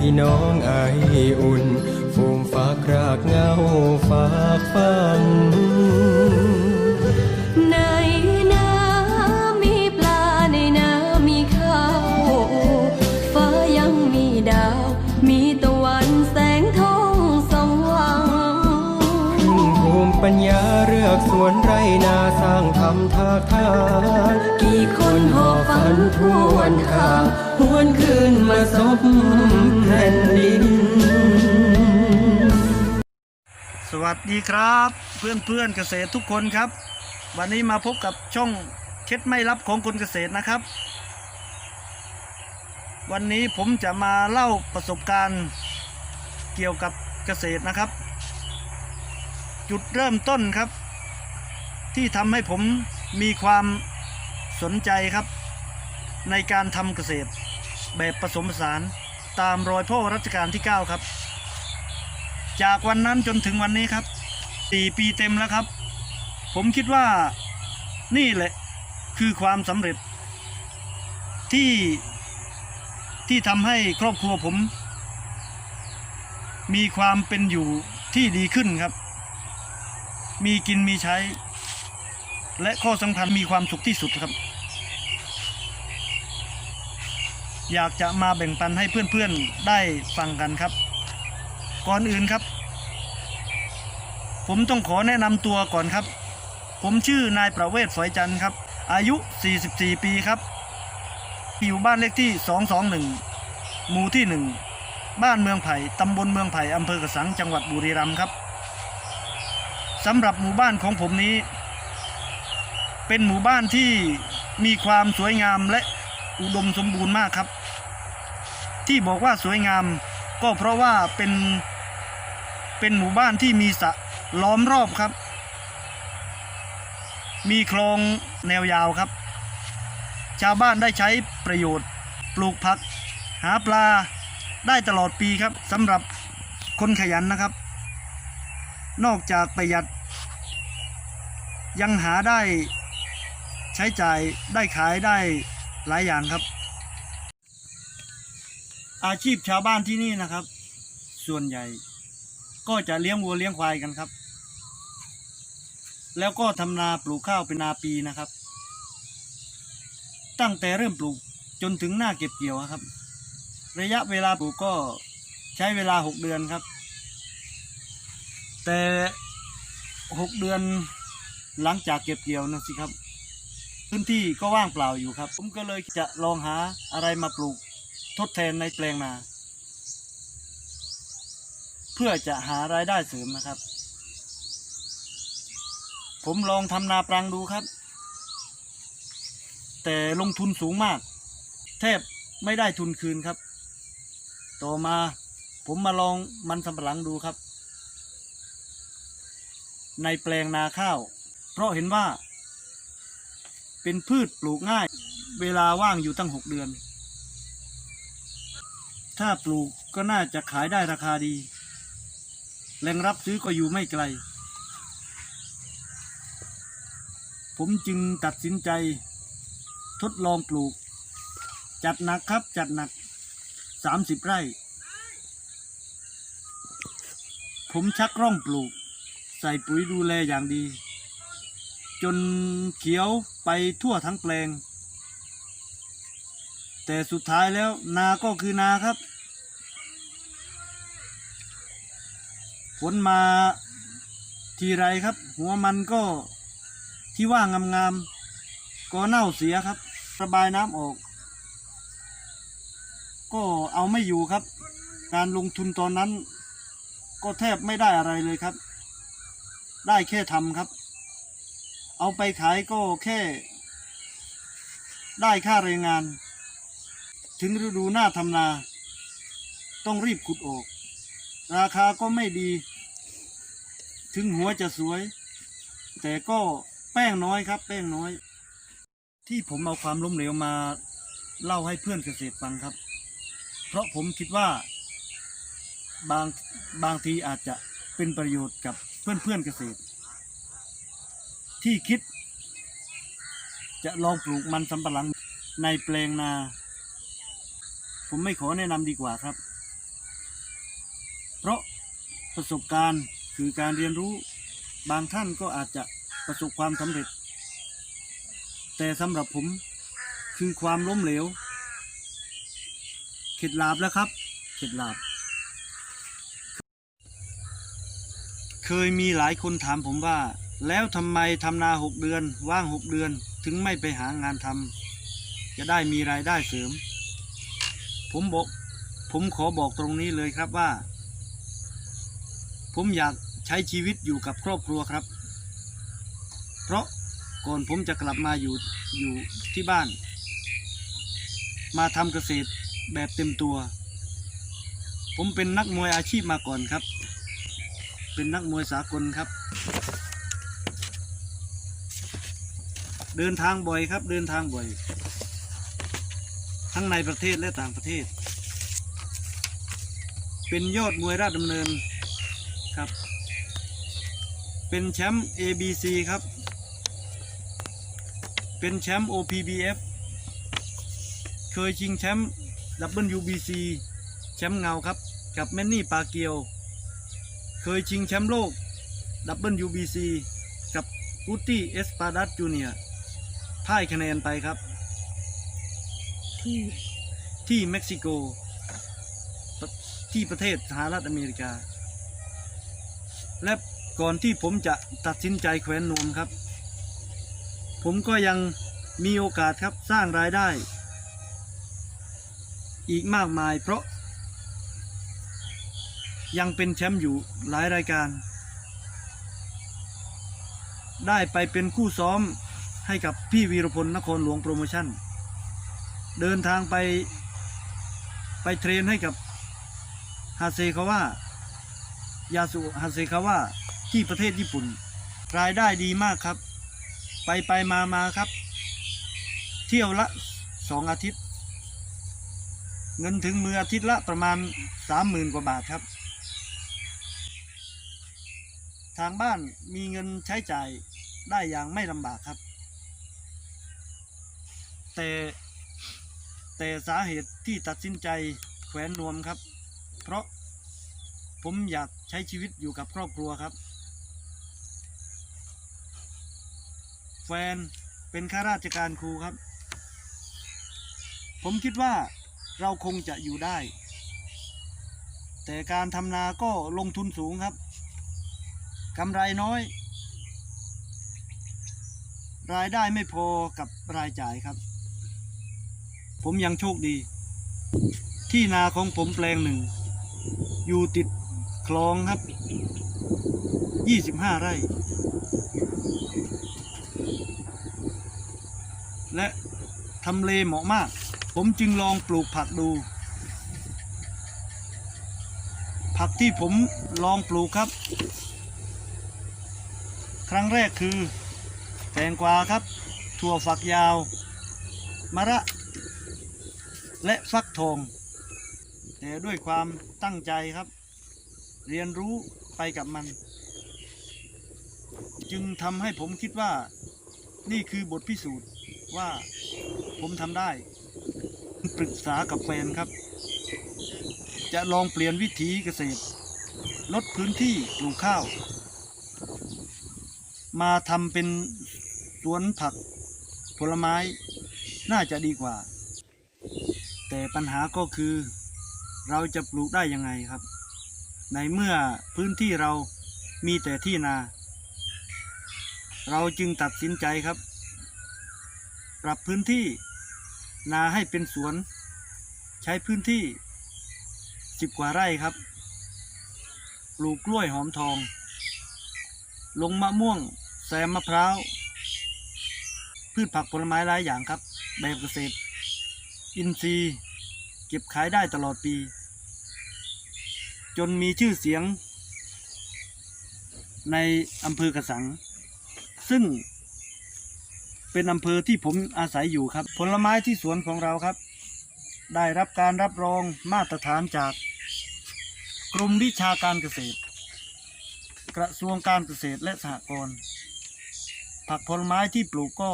พี่น้องไออุ่นฟูมฝากรากเงาฝากฟัง ลือกสวนไรนาสร้างทำทาทานกี่คนหอบฝันทวนข้างหวนคืนมาสบแผ่นดิน สวัสดีครับ เพื่อนเพื่อนเกษตรทุกคนครับ วันนี้มาพบกับช่องเคล็ดไม่ลับของคนเกษตรนะครับ วันนี้ผมจะมาเล่าประสบการณ์เกี่ยวกับเกษตรนะครับ จุดเริ่มต้นครับ ที่ทำให้ผมมีความสนใจครับ ในการทำเกษตร แบบผสมผสานตามรอยพ่อรัชกาลที่ 9 ครับ จากวันนั้นจนถึงวันนี้ครับสี่ปีเต็มแล้วครับ ผมคิดว่านี่แหละคือความสำเร็จที่ที่ทำให้ครอบครัวผม มีความเป็นอยู่ที่ดีขึ้นครับ มีกินมีใช้ และข้อสำคัญมีความสุขที่สุดครับ อยากจะมาแบ่งปันให้เพื่อนๆได้ฟังกันครับ ก่อนอื่นครับ ผมต้องขอแนะนำตัวก่อนครับ ผมชื่อนายประเวศฝอยจันทร์ครับ อายุ 44 ปีครับ อยู่บ้านเลขที่ 221 หมู่ที่ 1 บ้านเมืองไผ่ตำบลเมืองไผ่อำเภอกระสังจังหวัดบุรีรัมย์ครับสำหรับหมู่บ้านของผมนี้ เป็นหมู่บ้านที่มีความสวยงามและอุดมสมบูรณ์มากครับ ที่บอกว่าสวยงามก็เพราะว่าเป็นเป็นหมู่บ้านที่มีสระล้อมรอบครับ มีคลองแนวยาวครับ ชาวบ้านได้ใช้ประโยชน์ ปลูกผัก หาปลาได้ตลอดปีครับสำหรับคนขยันนะครับ นอกจากประหยัดยังหาได้ ช้จ่ายได้ขายได้หลายอย่างครับ อาชีพชาวบ้านที่นี่นะครับ ส่วนใหญ่ ก็จะเลี้ยงวัวเลี้ยงควายกันครับ แล้วก็ทำนาปลูกข้าวเป็นนาปีนะครับ ตั้งแต่เริ่มปลูกจนถึงหน้าเก็บเกี่ยวครับ ระยะเวลาปลูกก็ใช้เวลาหกเดือนครับ แต่หกเดือนหลังจากเก็บเกี่ยวนะสิครับ พื้นที่ก็ว่างเปล่าอยู่ครับ ผมก็เลยจะลองหาอะไรมาปลูกทดแทนในแปลงนา เพื่อจะหารายได้เสริมนะครับ ผมลองทำนาปรังดูครับ แต่ลงทุนสูงมาก แทบไม่ได้ทุนคืนครับ ต่อมาผมมาลองมันสำปะหลังดูครับ ในแปลงนาข้าว เพราะเห็นว่า เป็นพืชปลูกง่าย เวลาว่างอยู่ตั้งหกเดือน ถ้าปลูกก็น่าจะขายได้ราคาดี แหล่งรับซื้อก็อยู่ไม่ไกล ผมจึงตัดสินใจ ทดลองปลูก จัดหนักครับจัดหนักสามสิบไร่ ผมชักร่องปลูก ใส่ปุ๋ยดูแลอย่างดี จนเขียวไปทั่วทั้งแปลง แต่สุดท้ายแล้วนาก็คือนาครับผลมาทีไรครับ หัวมันก็ที่ว่างงามๆก็เน่าเสียครับ ระบายน้ำออก ก็เอาไม่อยู่ครับ การลงทุนตอนนั้น ก็แทบไม่ได้อะไรเลยครับ ได้แค่ทำครับ เอาไปขายก็แค่ ได้ค่าแรงงาน ถึงฤดูหน้าทำนา ต้องรีบขุดออก ราคาก็ไม่ดี ถึงหัวจะสวย แต่ก็แป้งน้อยครับ แป้งน้อย ที่ผมเอาความล้มเหลวมาเล่าให้เพื่อนเกษตรฟังครับ เพราะผมคิดว่าบางบางทีอาจจะเป็นประโยชน์กับเพื่อนเพื่อนเกษตร ที่คิด จะลองปลูกมันสำปะหลังในแปลงนา ผมไม่ขอแนะนำดีกว่าครับ เพราะประสบการณ์คือการเรียนรู้บางท่านก็อาจจะประสบความสำเร็จ แต่สำหรับผมคือความล้มเหลว เข็ดหลาบแล้วครับ เข็ดหลาบ เคยมีหลายคนถามผมว่า แล้วทำไมทำนาหกเดือน ว่างหกเดือนถึงไม่ไปหางานทำจะได้มีรายได้เสริม ผมบอกผมขอบอกตรงนี้เลยครับว่า ผมอยากใช้ชีวิตอยู่กับครอบครัวครับ เพราะก่อนผมจะกลับมาอยู่อยู่ที่บ้าน มาทำเกษตรแบบเต็มตัว ผมเป็นนักมวยอาชีพมาก่อนครับ เป็นนักมวยสากลครับ เดินทางบ่อยครับ เดินทางบ่อย ทั้งในประเทศและต่างประเทศ เป็นยอดมวยราชดำเนินครับ เป็นแชมป์ ABC ครับ เป็นแชมป์ OPBF เคยชิงแชมป์ WBC แชมป์เงาครับ กับแมนนี่ปาเกียว เคยชิงแชมป์โลก WBC กับกูตี้เอสปาดัสจูเนีย พ่ายคะแนนไปครับ ที่ที่เม็กซิโกประที่ประเทศสหรัฐอเมริกา และก่อนที่ผมจะตัดสินใจแขวนนวมครับ ผมก็ยังมีโอกาสครับสร้างรายได้ อีกมากมายเพราะ ยังเป็นแชมป์อยู่หลายรายการ ได้ไปเป็นคู่ซ้อม ให้กับพี่วีรพลนครหลวงโปรโมชั่น เดินทางไป ไปเทรนให้กับฮาเซคาวะยาสุฮาเซคาวะที่ประเทศญี่ปุ่น รายได้ดีมากครับ ไปไปมามาครับ เที่ยวละสองอาทิตย์ เงินถึงมืออาทิตย์ละประมาณสามหมื่นกว่าบาทครับ ทางบ้านมีเงินใช้จ่ายได้อย่างไม่ลำบากครับ แต่แต่สาเหตุที่ตัดสินใจแขวนนวมครับ เพราะผมอยากใช้ชีวิตอยู่กับครอบครัวครับ แฟนเป็นข้าราชการครูครับ ผมคิดว่าเราคงจะอยู่ได้ แต่การทำนาก็ลงทุนสูงครับกำไรน้อย รายได้ไม่พอกับรายจ่ายครับ ผมยังโชคดี ที่นาของผมแปลงหนึ่ง อยู่ติดคลองครับ25ไร่ และทำเลเหมาะมาก ผมจึงลองปลูกผักดู ผักที่ผมลองปลูกครับ ครั้งแรกคือ แตงกวาครับ ถั่วฝักยาว มะระ และฟักทอง แต่ด้วยความตั้งใจครับ เรียนรู้ไปกับมัน จึงทำให้ผมคิดว่านี่คือบทพิสูจน์ว่าผมทำได้ ปรึกษากับแฟนครับ จะลองเปลี่ยนวิถีเกษตร ลดพื้นที่ปลูกข้าว มาทำเป็นสวนผักผลไม้น่าจะดีกว่า แต่ปัญหาก็คือเราจะปลูกได้ยังไงครับ ในเมื่อพื้นที่เรามีแต่ที่นา เราจึงตัดสินใจครับ ปรับพื้นที่นาให้เป็นสวน ใช้พื้นที่สิบกว่าไร่ครับ ปลูกกล้วยหอมทอง ลงมะม่วงแซมมะพร้าว พืชผักผลไม้หลายอย่างครับ แบบเกษตร อินทรีย์เก็บขายได้ตลอดปี จนมีชื่อเสียง ในอำเภอกระสัง ซึ่ง เป็นอำเภอที่ผมอาศัยอยู่ครับ ผลไม้ที่สวนของเราครับ ได้รับการรับรองมาตรฐานจากกรมวิชาการเกษตร กระทรวงการเกษตรและสหกรณ์ผักผลไม้ที่ปลูกก็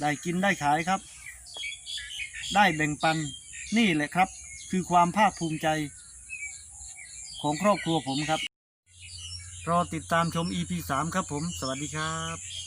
ได้กินได้ขายครับ ได้แบ่งปันนี่แหละครับ คือความภาคภูมิใจ ของครอบครัวผมครับ รอติดตามชม EP 3 ครับผม สวัสดีครับ